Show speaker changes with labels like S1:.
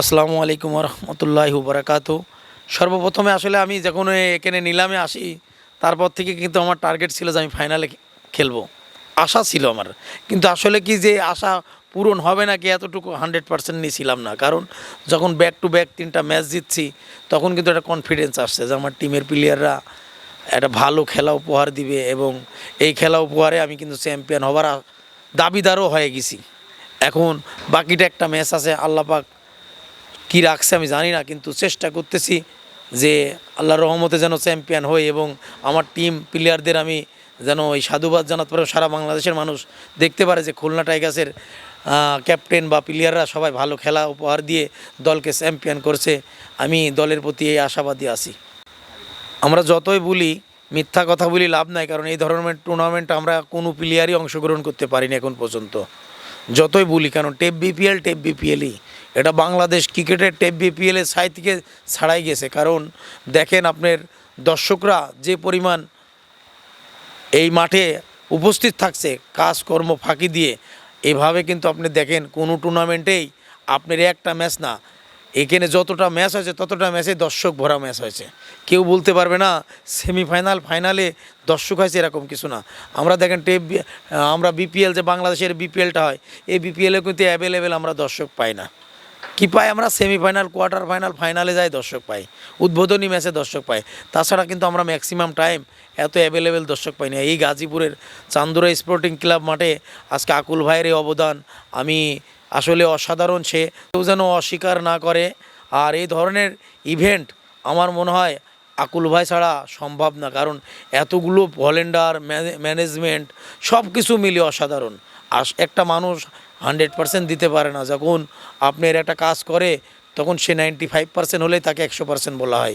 S1: আসসালামু আলাইকুম রহমতুল্লাহ বারাকাতু সর্বপ্রথমে আসলে আমি যখন এখানে নিলামে আসি, তারপর থেকে কিন্তু আমার টার্গেট ছিল যে আমি ফাইনালে খেলব। আশা ছিল আমার। কিন্তু আসলে কি যে আশা পূরণ হবে নাকি এতটুকু হান্ড্রেড পার্সেন্ট নিয়েছিলাম না। কারণ যখন ব্যাক টু ব্যাক তিনটা ম্যাচ জিতছি, তখন কিন্তু একটা কনফিডেন্স আসছে যে আমার টিমের প্লেয়াররা একটা ভালো খেলা উপহার দিবে এবং এই খেলা উপহারে আমি কিন্তু চ্যাম্পিয়ন হবার দাবিদারও হয়ে গেছি। এখন বাকিটা একটা ম্যাচ আছে আল্লাপাক কী রাখছে আমি জানি না, কিন্তু চেষ্টা করতেছি যে আল্লাহর রহমতে যেন চ্যাম্পিয়ন হই এবং আমার টিম প্লেয়ারদের আমি যেন ওই সাধুবাদ জানাতে পারে, সারা বাংলাদেশের মানুষ দেখতে পারে যে খুলনা টাইগার্সের ক্যাপ্টেন বা প্লেয়াররা সবাই ভালো খেলা উপহার দিয়ে দলকে চ্যাম্পিয়ন করছে। আমি দলের প্রতি এই আশাবাদী আছি। আমরা যতই বলি, মিথ্যা কথা বলি লাভ নাই, কারণ এই ধরনের টুর্নামেন্ট আমরা কোনো প্লেয়ারই অংশগ্রহণ করতে পারিনি এখন পর্যন্ত। যতই বলি, কারণ টেপ বিপিএল, টেপ বিপিএলই। এটা বাংলাদেশ ক্রিকেটের টেপ বিপিএলের সাই থেকে ছাড়াই গেছে। কারণ দেখেন আপনার দর্শকরা যে পরিমাণ এই মাঠে উপস্থিত থাকছে, কাজকর্ম ফাঁকি দিয়ে, এভাবে কিন্তু আপনি দেখেন কোনো টুর্নামেন্টেই আপনার একটা ম্যাচ না। এখানে যতটা ম্যাচ হয়েছে, ততটা ম্যাচে দর্শক ভরা ম্যাচ হয়েছে। কেউ বলতে পারবে না সেমিফাইনাল ফাইনালে দর্শক হয়েছে এরকম কিছু না। আমরা দেখেন টেপ আমরা বিপিএল যে বাংলাদেশের বিপিএলটা হয়, এই বিপিএলে কিন্তু অ্যাভেলেবেল আমরা দর্শক পাই না। কি পাই আমরা সেমিফাইনাল কোয়ার্টার ফাইনাল ফাইনালে যাই দর্শক পাই উদ্বোধনী ম্যাচে দর্শক পাই তাছাড়া কিন্তু আমরা ম্যাক্সিমাম টাইম এত অ্যাভেলেবেল দর্শক পাই না এই গাজীপুরের চান্দুরা স্পোর্টিং ক্লাব মাঠে আজকে আকুল ভাইয়ের এই অবদান। আমি আসলে অসাধারণ সে। কেউ যেন অস্বীকার না করে। আর এই ধরনের ইভেন্ট আমার মনে হয় আকুল ভাই ছাড়া সম্ভব না। কারণ এতগুলো ভলেন্ডার ম্যানেজমেন্ট সব কিছু মিলিয়ে অসাধারণ। আস একটা মানুষ হান্ড্রেড পারসেন্ট দিতে পারে না। যখন আপনার একটা কাজ করে, তখন সে নাইনটি ফাইভ পারসেন্ট হলে তাকে একশো পারসেন্ট বলা হয়।